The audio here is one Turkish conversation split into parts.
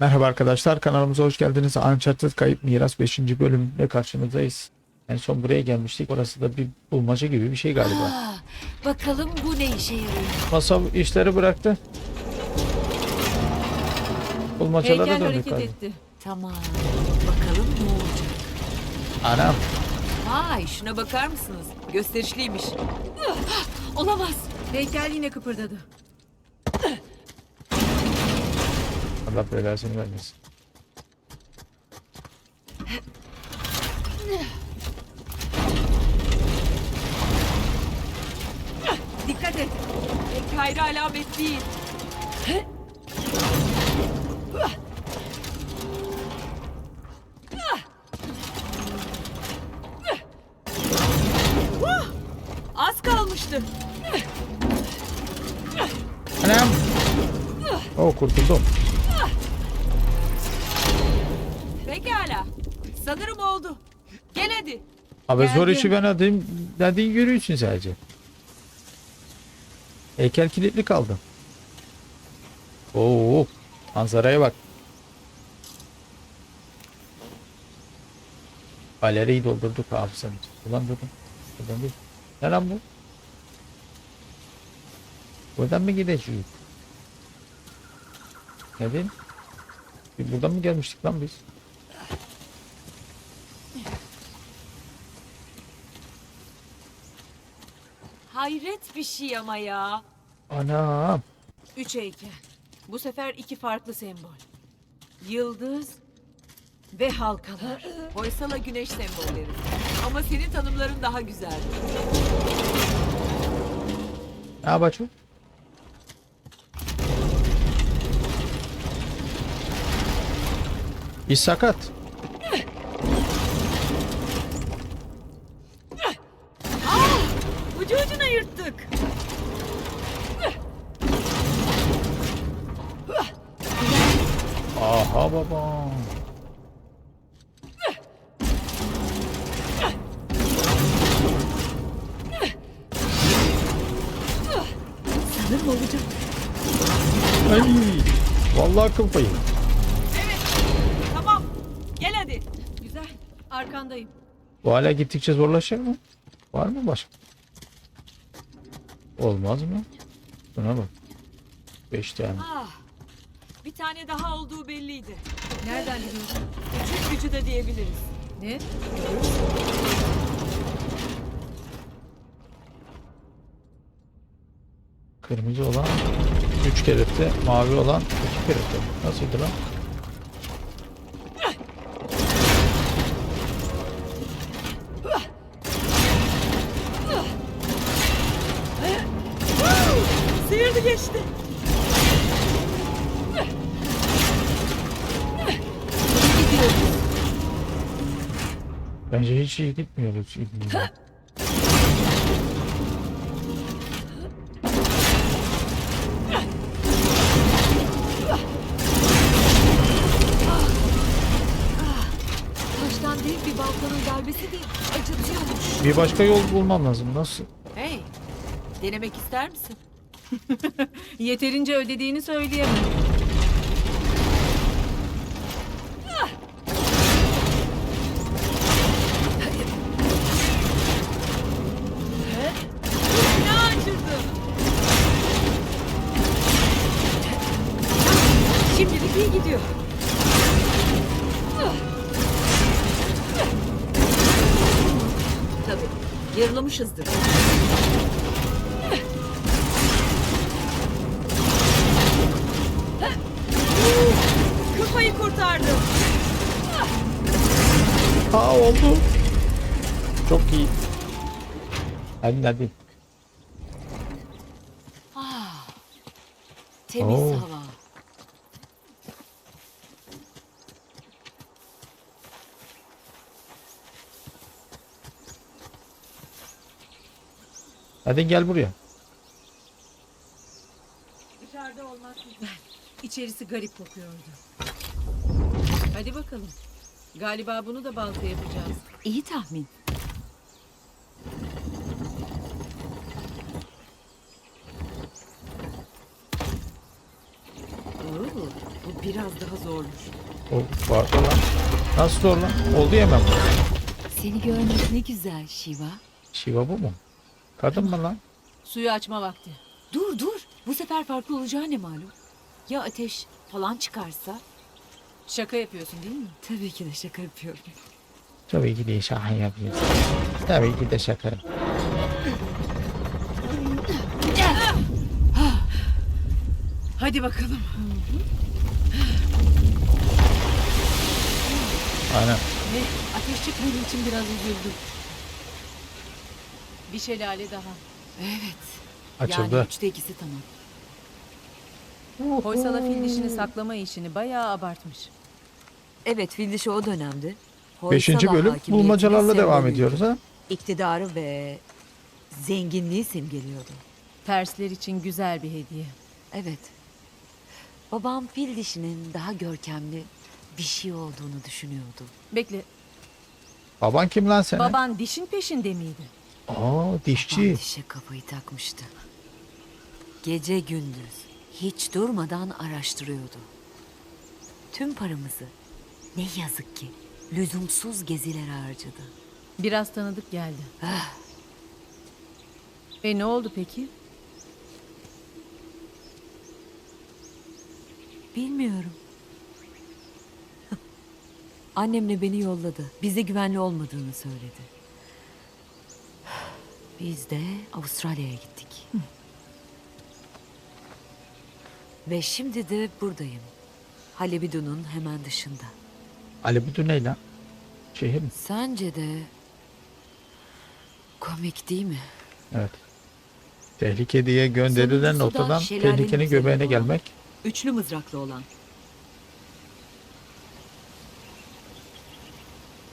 Merhaba arkadaşlar kanalımıza hoş geldiniz. Uncharted Kayıp Miras 5. bölümle karşınızdayız. En son buraya gelmiştik. Orası da bir bulmaca gibi bir şey galiba. Aa, bakalım bu ne işe yarıyor? Masa işleri bıraktı. Bulmacalara Heykel döndük hareket galiba. etti. Tamam. Bakalım ne olacak? Anam. Vay şuna bakar mısınız? Gösterişliymiş. Olamaz. Heykel yine kıpırdadı. Allah belasını vermesin. Dikkat et. Pek hayra alamet değil. Az kalmıştı. Anam. Oh kurtuldum. Abi zor Geldim. işi ben adayım. Dediğin yürüyüşün sadece. Heykel kilitli kaldı. Oo, manzaraya bak. Galeriyi doldurduk abi sen. Ulan dedim. Buradan değil. Ne lan bu? Buradan mı gideceğiz? Ne diyeyim? Buradan mı gelmiştik lan biz? Hayret bir şey ama ya. Anam. Üç heykel. Bu sefer iki farklı sembol. Yıldız ve halkalar. Hoysala güneş sembolleri. Ama senin tanımların daha güzel. Ne yapacağım? İş sakat. Hala gittikçe zorlaşır mı? Var mı başka? Olmaz mı? Buna bak. Beş tane. Ah. Bir tane daha olduğu belliydi. Nereden biliyorsun? Küçük gücü de diyebiliriz. Ne? Kırmızı olan üç kerette, mavi olan iki kerette. Nasıldı lan? Bence hiç iyi gitmiyoruz. İbni'yle. Taştan değil bir balkonun darbesi değil. Acıtıyormuş. Bir başka yol bulmam lazım. Nasıl? Hey. Denemek ister misin? Yeterince ödediğini söyleyemem. İyi gidiyor. Tabii. Yarılamışızdır. Kafayı kurtardı. Aa oldu. Çok iyi. Hadi hadi. Temiz Oo. hava. Hadi gel buraya. Dışarıda olmak güzel. İçerisi garip kokuyordu. Hadi bakalım. Galiba bunu da balta yapacağız. İyi tahmin. Oo, Bu biraz daha zormuş. O vardı lan. Nasıl zor lan? Oldu ya hemen bu. Seni görmek ne güzel Şiva. Şiva bu mu? Kadın mı lan? Suyu açma vakti. Dur dur. Bu sefer farklı olacağı ne malum? Ya ateş falan çıkarsa? Şaka yapıyorsun değil mi? Tabii ki de şaka yapıyorum. Tabii ki de şaka yapıyorsun. Tabii ki de şaka. Hadi bakalım. Aynen. Ne? Ateş çıkmadığı için biraz üzüldüm. Bir şelale daha. Evet. Açıldı. Yani üçte ikisi tamam. Oysa da fil dişini saklama işini bayağı abartmış. Evet, fil dişi o dönemdi. Beşinci Hoysala bölüm hakimiyetinin bulmacalarla devam sembolüydü. ediyoruz ha. İktidarı ve zenginliği simgeliyordu. Tersler için güzel bir hediye. Evet. Babam fil dişinin daha görkemli bir şey olduğunu düşünüyordu. Bekle, Baban kim lan senin? baban dişin peşinde miydi? Aa dişçi. dişe kafayı takmıştı. Gece gündüz hiç durmadan araştırıyordu. Tüm paramızı ne yazık ki lüzumsuz gezilere harcadı. Biraz tanıdık geldi. Ah. E ne oldu peki? Bilmiyorum. Annemle beni yolladı. Bize güvenli olmadığını söyledi. Biz de Avustralya'ya gittik. Ve şimdi de buradayım. Halebidu'nun hemen dışında. Ali Budu ne lan? Şehir mi? Sence de komik değil mi? Evet. Tehlike diye gönderilen noktadan tehlikenin göbeğine olan. gelmek. Üçlü mızraklı olan.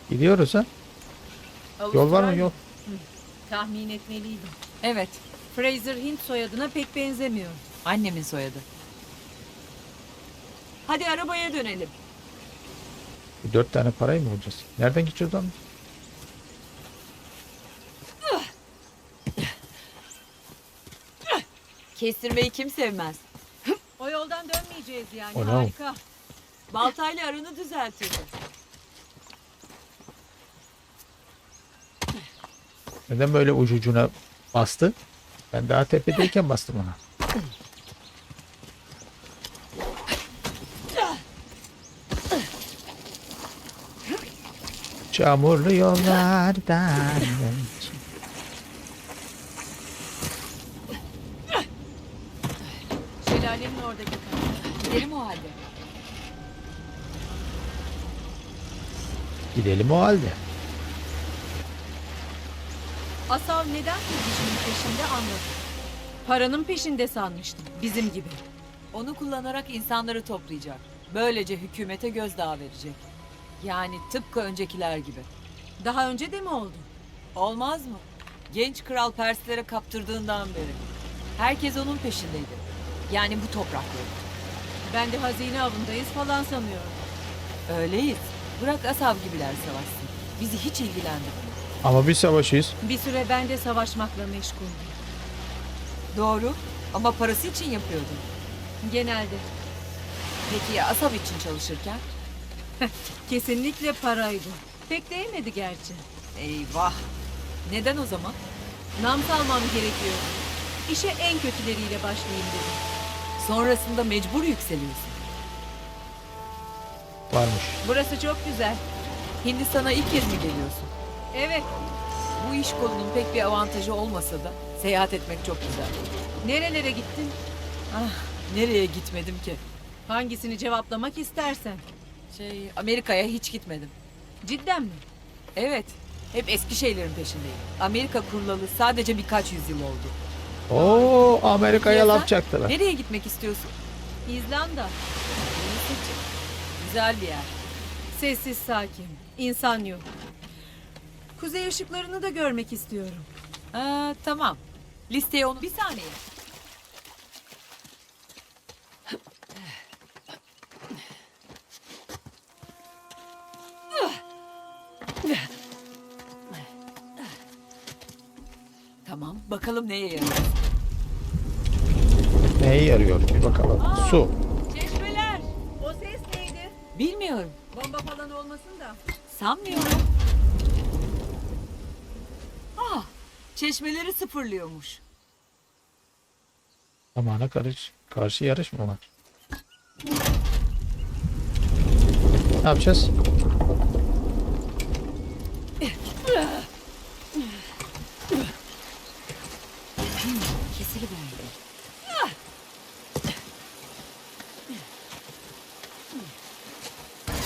Gidiyoruz ha. Yol var mı? Yol. Tahmin etmeliydim. Evet, Fraser Hint soyadına pek benzemiyor. annemin soyadı. Hadi arabaya dönelim. Bu Dört tane parayı mı bulacağız? Nereden gideceğiz lan? Kestirmeyi kim sevmez? O yoldan dönmeyeceğiz yani. O ne? Harika. Baltayla aranı düzeltirdi. Neden böyle ucucuna bastı? Ben daha tepedeyken bastım ona. Çamurlu yollardan. Şelalenin oradaki. Gidelim o halde. Gidelim o halde. Asav neden dişinin peşinde anladım. Paranın peşinde sanmıştım. Bizim gibi. Onu kullanarak insanları toplayacak. Böylece hükümete gözdağı verecek. Yani tıpkı öncekiler gibi. Daha önce de mi oldu? Olmaz mı? Genç kral Perslere kaptırdığından beri. Herkes onun peşindeydi. Yani bu toprakları. Ben de hazine avındayız falan sanıyorum. Öyleyiz. Bırak Asav gibiler savaşsın. Bizi hiç ilgilendirmiyor. Ama biz savaşıyız. Bir süre ben de savaşmakla meşguldüm. Doğru. Ama parası için yapıyordun. Genelde. Peki ya Asav için çalışırken? Kesinlikle paraydı. Pek değmedi gerçi. Eyvah. Neden o zaman? Nam salmam gerekiyor. İşe en kötüleriyle başlayayım dedim. Sonrasında mecbur yükseliyorsun. Varmış. Burası çok güzel. Hindistan'a ilk kez mi geliyorsun? Evet. Bu iş kolunun pek bir avantajı olmasa da seyahat etmek çok güzel. Nerelere gittin? Ah, nereye gitmedim ki? Hangisini cevaplamak istersen. Şey, Amerika'ya hiç gitmedim. Cidden mi? Evet, hep eski şeylerin peşindeyim. Amerika kurulalı sadece birkaç yüzyıl oldu. Oo Amerika'ya Ya laf çaktılar. Nereye gitmek istiyorsun? İzlanda. Güzel bir yer. Sessiz sakin. İnsan yok. Kuzey ışıklarını da görmek istiyorum. Aa, tamam. Listeye onu... Bir saniye. Tamam, bakalım neye yarıyor. Neye yarıyor bir bakalım. Su. Çeşmeler. O Bilmiyorum. Bomba falan olmasın da. Sanmıyorum. Ah, çeşmeleri sıfırlıyormuş. Zamana karış, karşı yarış mı var? Ne yapacağız?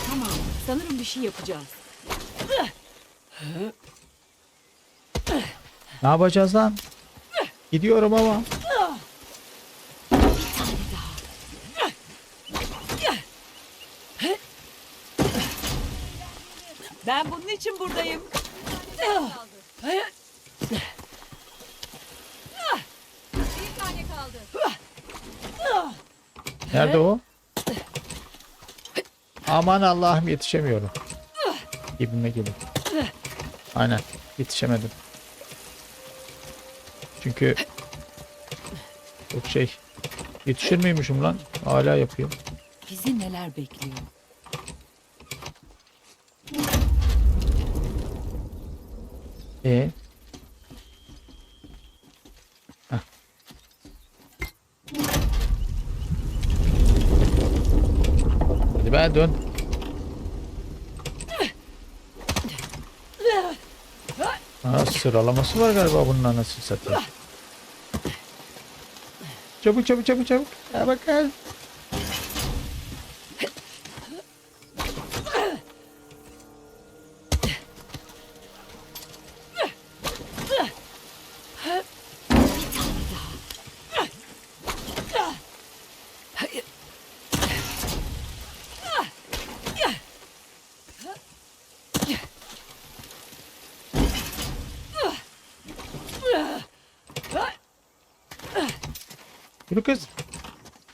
Tamam. Sanırım bir şey yapacağız. Ne yapacağız lan? Gidiyorum ama. Ben bunun için buradayım. Nerede o? Aman Allah'ım yetişemiyorum. Gibime gibi. Aynen yetişemedim. Çünkü çok şey yetişir miymişim lan? Hala yapıyor. Bizi neler bekliyor? E Heh. Hadi be dön. Ha, sıralaması var galiba bunun anasını satayım. Çabuk çabuk çabuk çabuk. Ha bakın. Yürü kız.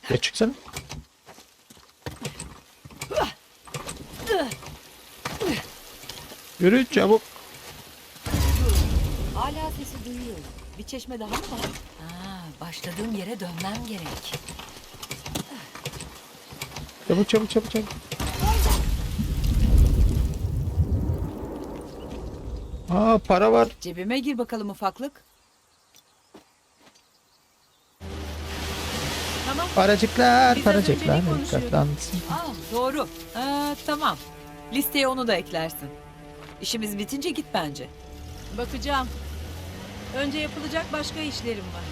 Ya çıksana. Yürü çabuk. Hala sesi duyuyorum. Bir çeşme daha mı var? Aa, başladığım yere dönmem gerek. Çabuk çabuk çabuk çabuk. Aa para var. Cebime gir bakalım ufaklık. Paracıklar, Biz az önce paracıklar. ne konuşuyorduk? Dikkatlansın. Aa, doğru. Aa, tamam. Listeye onu da eklersin. İşimiz bitince git bence. Bakacağım. Önce yapılacak başka işlerim var.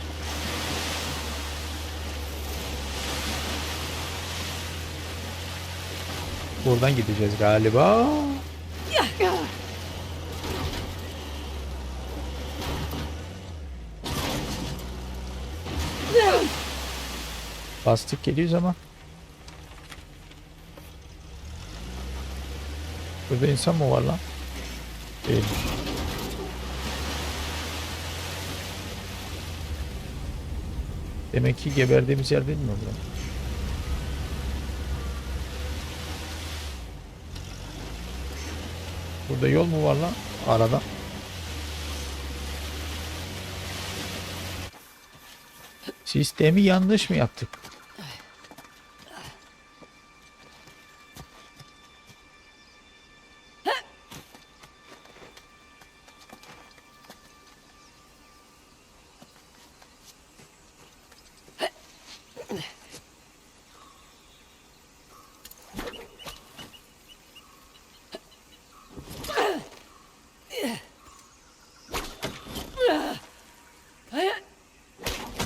Buradan gideceğiz galiba. Bastık geliyoruz ama. Burada insan mı var lan? Değil. Demek ki geberdiğimiz yer değil mi burası? Burada yol mu var lan? Arada. Sistemi yanlış mı yaptık?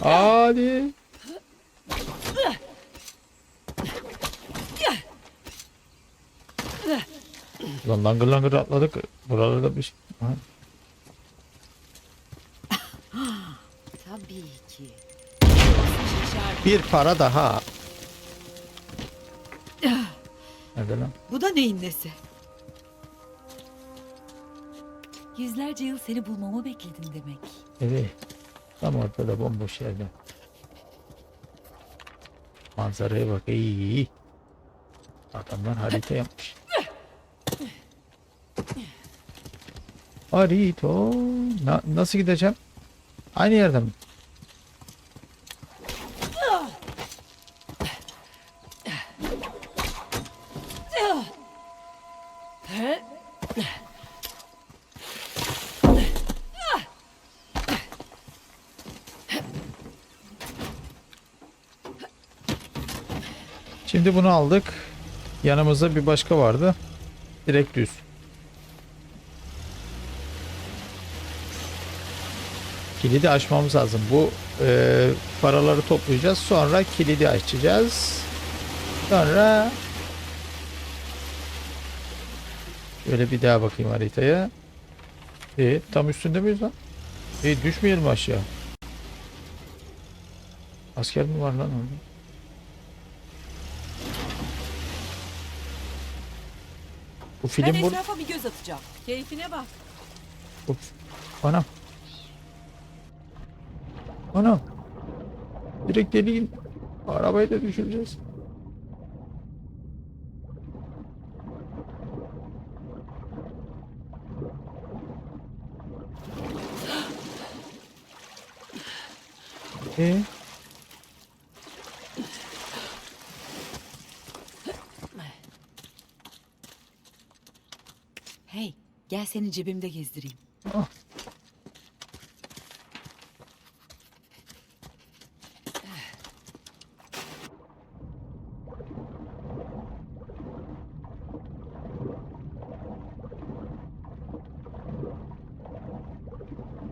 Hadi. Lan langır langır atladık. Buralarda bir şey. Ha. Tabii ki. Bir para daha. Nerede lan? Bu da neyin nesi? Yüzlerce yıl seni bulmamı bekledin demek. Evet. Tam ortada bomboş yerde. Manzaraya bak. İyi iyi. Adamlar harita yapmış. Harito. Na- nasıl gideceğim? Aynı yerden mi? Şimdi bunu aldık. Yanımızda bir başka vardı. Direkt düz. Kilidi açmamız lazım. Bu e, paraları toplayacağız. Sonra kilidi açacağız. Sonra şöyle bir daha bakayım haritaya. E, tam üstünde miyiz lan? E, düşmeyelim aşağı. Asker mi var lan orada? Bu Ben film bu. etrafa bir göz atacağım. Keyfine bak. bu- Anam. Anam. Direkt deliğin. Arabayı da düşüreceğiz. E Hey, gel seni cebimde gezdireyim. Ah.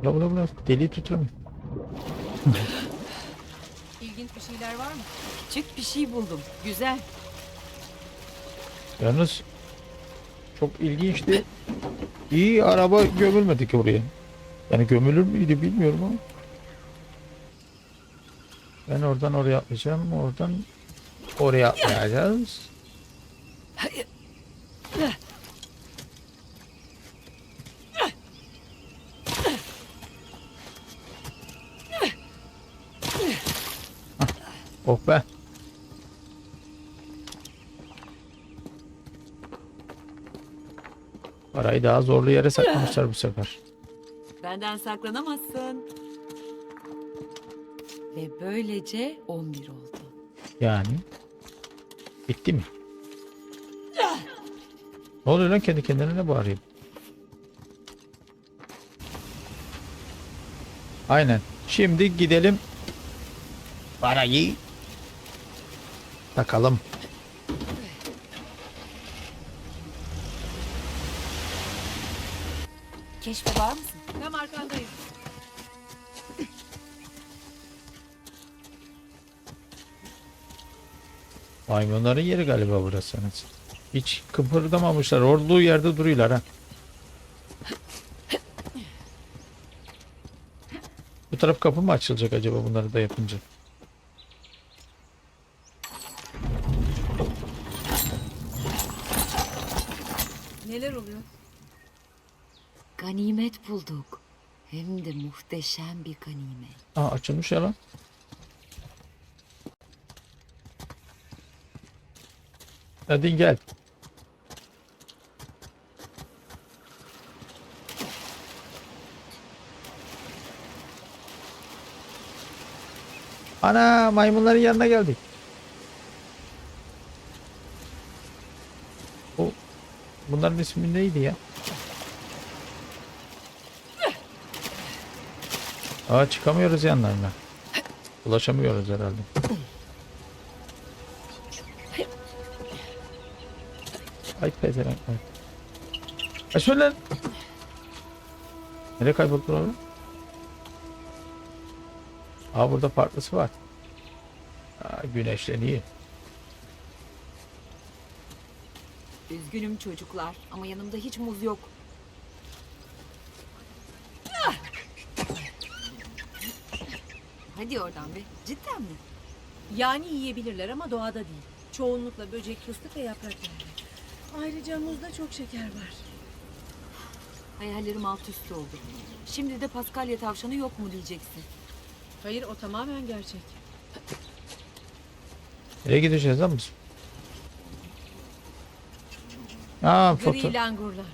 Ula ula ula deli tutuyorum. İlginç bir şeyler var mı? Küçük bir şey buldum. Güzel. Yalnız çok ilginçti. İyi araba gömülmedi ki oraya. Yani gömülür müydü bilmiyorum ama. Ben oradan oraya atlayacağım. Oradan oraya atlayacağız. Oh be. Parayı daha zorlu yere saklamışlar bu sefer. Benden saklanamazsın. Ve böylece 11 oldu. Yani. Bitti mi? Ne oluyor lan kendi kendine ne bağırıyor? Aynen. Şimdi gidelim. Parayı takalım. Keşfe var mısın? Tam arkandayım. Maymunların yeri galiba burası. Hiç kıpırdamamışlar. Olduğu yerde duruyorlar ha. Bu taraf kapı mı açılacak acaba bunları da yapınca? Neler oluyor? Ganimet bulduk. Hem de muhteşem bir ganimet. Aa açılmış ya lan. Hadi gel. Ana maymunların yanına geldik. O bunların ismi neydi ya? Aa çıkamıyoruz yanlarına. Ulaşamıyoruz herhalde. Ay pezevenk. Kaçma lan. Nereye kayboldu abi? Aa burada farklısı var. Aa, güneşleniyor. Üzgünüm çocuklar ama yanımda hiç muz yok. Hadi oradan be. Cidden mi? Yani yiyebilirler ama doğada değil. Çoğunlukla böcek, fıstık ve yaprak yerler. Ayrıca muzda çok şeker var. Hayallerim alt üst oldu. Şimdi de Paskalya tavşanı yok mu diyeceksin. Hayır o tamamen gerçek. Nereye gideceğiz lan biz? Aa foto. Gri langurlar.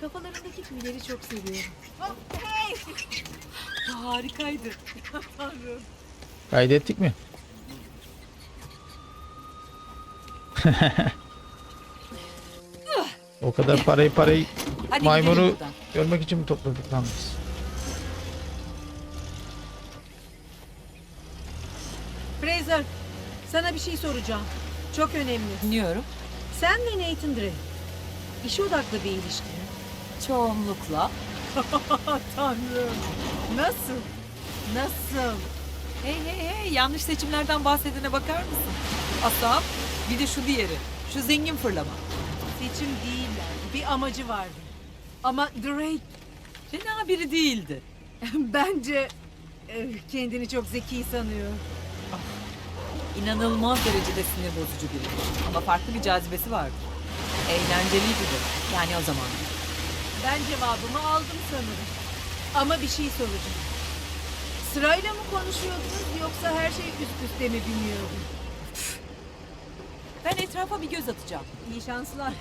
Kafalarındaki tüyleri çok seviyorum. Harikaydı. Kaydettik mi? O kadar parayı parayı Hadi maymunu gidelim buradan. görmek için mi topladık lan biz? Fraser, sana bir şey soracağım. Çok önemli. Dinliyorum. Sen ve Nathan Drake. İş odaklı bir ilişki. mi? Çoğunlukla. Tanrım. Nasıl? Nasıl? Hey hey hey yanlış seçimlerden bahsedene bakar mısın? Asam bir de şu diğeri. Şu zengin fırlama. Seçim değiller. Bir amacı vardı. Ama Drake Fena biri değildi. bence eh, kendini çok zeki sanıyor. İnanılmaz derecede sinir bozucu biri. Ama farklı bir cazibesi vardı. Eğlenceliydi de. Yani o zaman. Ben cevabımı aldım sanırım. Ama bir şey soracağım. Sırayla mı konuşuyordunuz yoksa her şey üst üste mi biniyordu? Ben etrafa bir göz atacağım. İyi şanslar.